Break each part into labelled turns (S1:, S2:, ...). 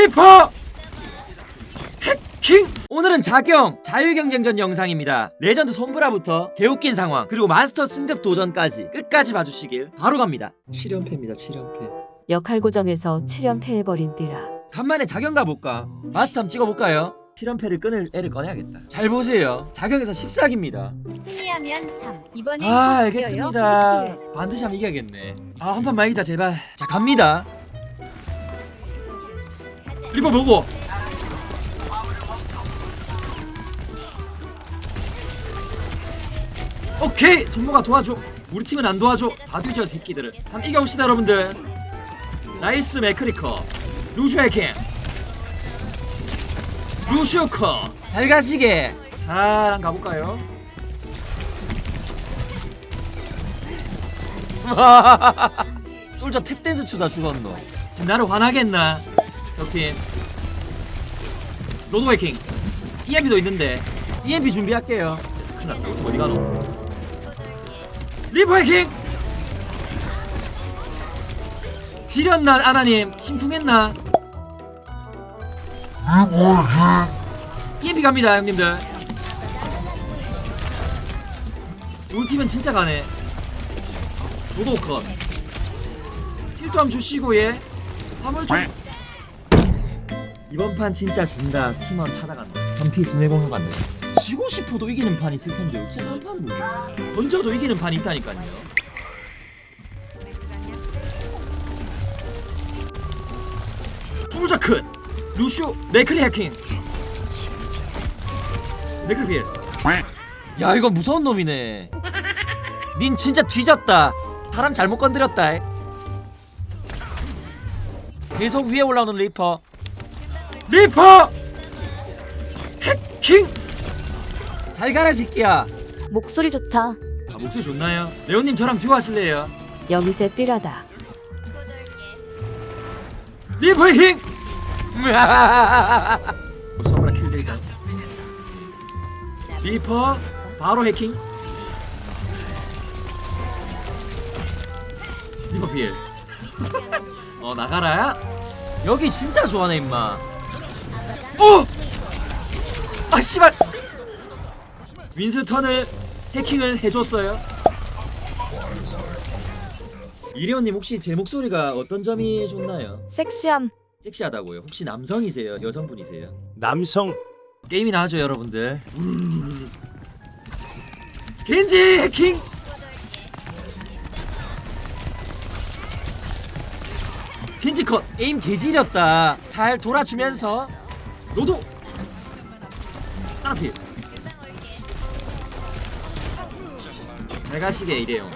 S1: 리퍼 해킹! 오늘은 자경 자유경쟁전 영상입니다. 레전드 손브라부터 개웃긴 상황 그리고 마스터 승급 도전까지 끝까지 봐주시길 바로 갑니다. 7연패입니다 7연패.
S2: 역할 고정에서 7연패해버린 삐라.
S1: 간만에 자경 가볼까? 마스터 한번 찍어볼까요? 7연패를 끊을 애를 꺼내야겠다. 잘 보세요. 자경에서 14기입니다.
S3: 승리하면 3. 이번엔 아꼭
S1: 알겠습니다. 반드시 한번 이겨야겠네. 아 한 판만 이기자 제발. 자 갑니다 리퍼 보고. 오케이 손모가 도와줘. 우리 팀은 안 도와줘. 다 뒤져 새끼들을. 한번 이겨봅시다 여러분들. 나이스 맥크리커. 루슈 해킹. 루슈커. 잘 가시게. 자 한번 가볼까요? 솔저 탭댄스 추다 죽었노 지금 나를 화나겠나? 적팀 로드 해킹. EMP도 있는데 EMP 준비할게요. 큰일 났다. 우리 어디 가노? 리버 해킹! 지렸나 아나님? 심쿵했나? EMP 갑니다 형님들. 우리 팀은 진짜 가네. 로드 컷 힐도 한번 주시고 얘 화물 좀 이번 판 진짜 진다. 팀원 찾아간다 한피스 내공하고 간다 지고 싶어도 이기는 판이 있을 텐데 어째 한판 모르겠어 던져도 이기는 판이 있다니까요. 솔저큰 루슈 네클리 해킹. 네클리 필. 야 이거 무서운 놈이네. 닌 진짜 뒤졌다. 사람 잘못 건드렸다. 계속 위에 올라오는 리퍼 리퍼! 해킹! 잘 가라 새끼야.
S3: 목소리 좋다.
S1: 아, 목소리 좋나요? 레오님 저랑 듀오 하실래요?
S2: 여기세 삐라다.
S1: 리퍼 해킹! 서브라 킬데이다. 리퍼 바로 해킹. 리퍼 필. 어 나가라. 여기 진짜 좋아하네 임마 오! 아 씨발 윈스턴을 해킹을 해줬어요 이래원님 혹시 제 목소리가 어떤 점이 좋나요?
S3: 섹시함.
S1: 섹시하다고요? 혹시 남성이세요? 여성분이세요?
S4: 남성
S1: 게임이나 하죠 여러분들 겐지 해킹 겐지 컷 에임 개지렸다 잘 돌아주면서 로도 따필 잘 가시게 이래요.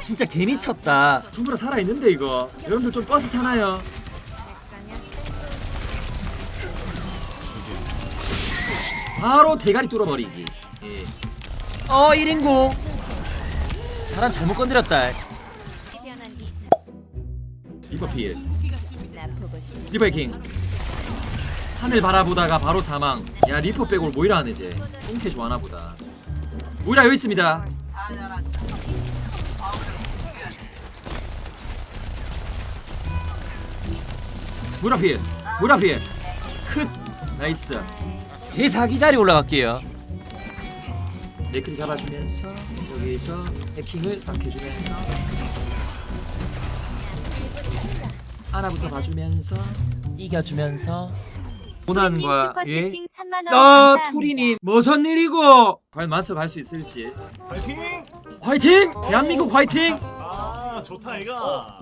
S1: 진짜 개미쳤다. 전부 다 살아있는데 이거. 여러분들 좀 버스 타나요? 바로 대가리 뚫어버리기 예. 어 1인공 사람 잘못 건드렸다. 리퍼 해킹. 하늘 바라보다가 바로 사망. 야 리퍼 빼고 모이라 하네 쟤 똥캐 좋아하나 보다. 모이라 여기 있습니다. 무라필 무라필 크. 나이스. 대사기 자리 올라갈게요 네클이 잡아주면서 여기서 해킹을 딱 해주면서 하나부터 봐주면서 이겨주면서 원하는 거야 예?
S3: 슈퍼채팅 3만 원.
S1: 아. 투리님 무슨 일이고? 과연 마스터 갈수 있을지.
S4: 파이팅!
S1: 화이팅? 대한민국 화이팅!
S4: 아 좋다 얘가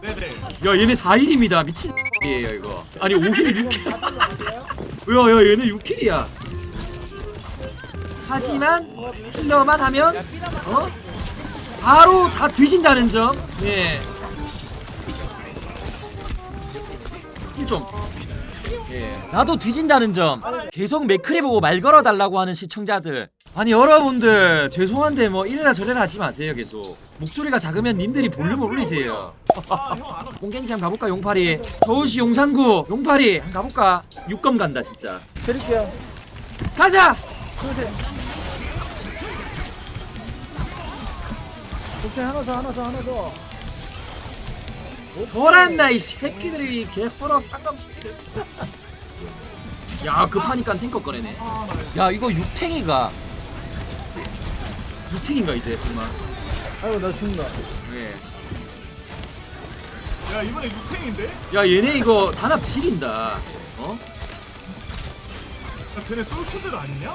S4: 네네.
S1: 야 얘네 4일입니다. 미친 X예요 이거. 아니 5킬 6킬 야 야 얘네 6킬이야 하지만 킬러만 하면 어? 바로 다 드신다는 점. 예. 1점. 예. 나도 뒤진다는 점. 계속 맥크리 보고 말 걸어달라고 하는 시청자들. 아니 여러분들 죄송한데 뭐 이래라 저래라 하지 마세요 계속. 목소리가 작으면 님들이 볼륨을 올리세요. 꽁갱치 한번 가볼까 용팔이? 서울시 용산구. 용팔이 한번 가볼까? 6검 간다 진짜.
S5: 드릴게요.
S1: 가자
S5: 곱창 하나 더 하나 더 하나 더.
S1: 돌았나 이 새끼들이. 개퍼러 상감치기들. 야 급하니까 탱커 꺼내네. 야 이거 육탱이가. 육탱인가 이제 정말.
S5: 아이고 나 죽는다.
S1: 예.
S4: 야 이번에 육탱인데?
S1: 야야 얘네 이거 단합 지린다. 어?
S4: 걔네 솔초들 아니냐?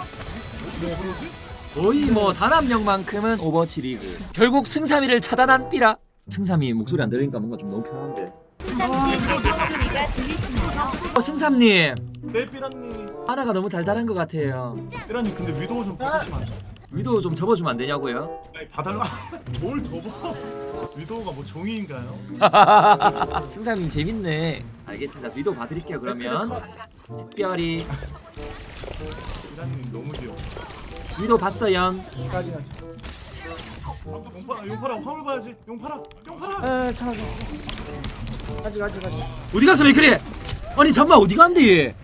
S4: 뭐 그러지?
S1: 거의 뭐 단합력만큼은 오버워치 리그. 결국 승삼이를 차단한 삐라. 승삼이 목소리 안 들으니까 뭔가 좀 너무 편한데.
S3: 목소리가 들리시나요?
S1: 어 승삼님.
S4: 네 삐라님.
S1: 하나가 너무 달달한 것 같아요.
S4: 삐라님 근데 위도우 좀안 돼?
S1: 위도 좀 접어주면 안 되냐고요?
S4: 아니 봐달라. 뭘 접어? 위도우가 뭐 종이인가요?
S1: 승삼님 재밌네. 알겠습니다. 위도 봐드릴게요 그러면. 특별히.
S4: 삐라님 너무 귀여워
S1: 위도 봤어요
S4: 용파라 용파라 화물 봐야지. 용파라 용파라
S5: 에 잠깐 가지 가지 가지.
S1: 어디 가서 왜 그래? 아니 잠만 어디 간대 얘?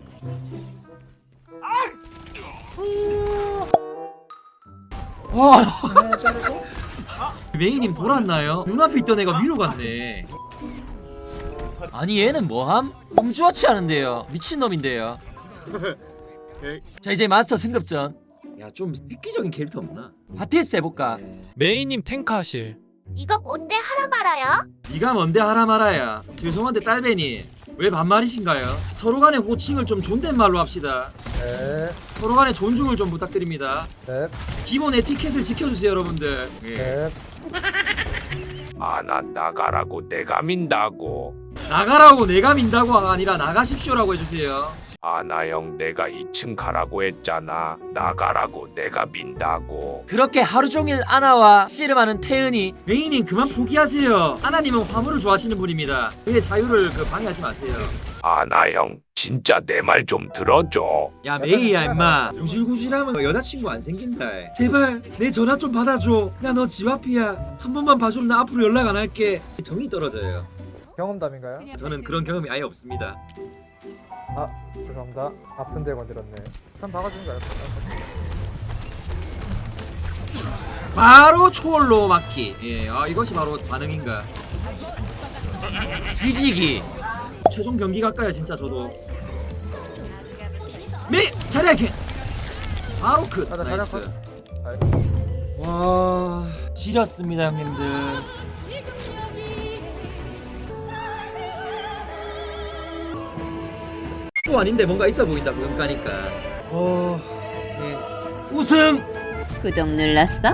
S5: 와에 자르고
S1: 메이님 돌았나요? 눈앞에 있던 애가 위로 갔네. 아니 얘는 뭐함? 음주워치 하는데요. 미친 놈인데요. 자 이제 마스터 승급전 야 좀 획기적인 캐릭터 없나? 바티스 해볼까?
S6: 메이님 탱크 하실.
S3: 이거 뭔데 하라 말아요?
S1: 네가 뭔데 하라 말아야 죄송한데 딸배니 왜 반말이신가요? 서로 간의 호칭을 좀 존댓말로 합시다
S5: 네,
S1: 서로 간의 존중을 좀 부탁드립니다
S5: 셋,
S1: 기본 에티켓을 지켜주세요 여러분들 예.
S5: 셋.
S7: 아, 나 나가라고 내가 민다고.
S1: 나가라고 내가 민다고가 아니라 나가십시오라고 해주세요
S7: 아나형 내가 2층 가라고 했잖아. 나가라고 내가 민다고.
S1: 그렇게 하루 종일 아나와 씨름하는 태은이 메이님 그만 포기하세요. 아나님은 화물을 좋아하시는 분입니다. 그의 자유를 그 방해하지 마세요.
S7: 아나형 진짜 내 말 좀 들어줘.
S1: 야 메이야 임마. 구질구질하면 여자친구 안 생긴다. 제발 내 전화 좀 받아줘. 나 너 집 앞이야. 한 번만 봐주면 나 앞으로 연락 안 할게. 정이 떨어져요.
S5: 경험담인가요?
S1: 저는 그런 경험이 아예 없습니다
S5: 아 죄송합니다. 아픈 데 건드렸네. 한 박아주는 거 알았어.
S1: 바로 초월로 막기. 예, 아 이것이 바로 반응인가? 뒤지기. 최종 경기 갈까요 진짜 저도? 메 자리할게 바로 끝. 나이스.
S5: 가자, 아이,
S1: 와 지렸습니다 형님들 또 아닌데 뭔가 있어 보인다 보금 까니까 어 예. 우승
S3: 구독 눌렀어?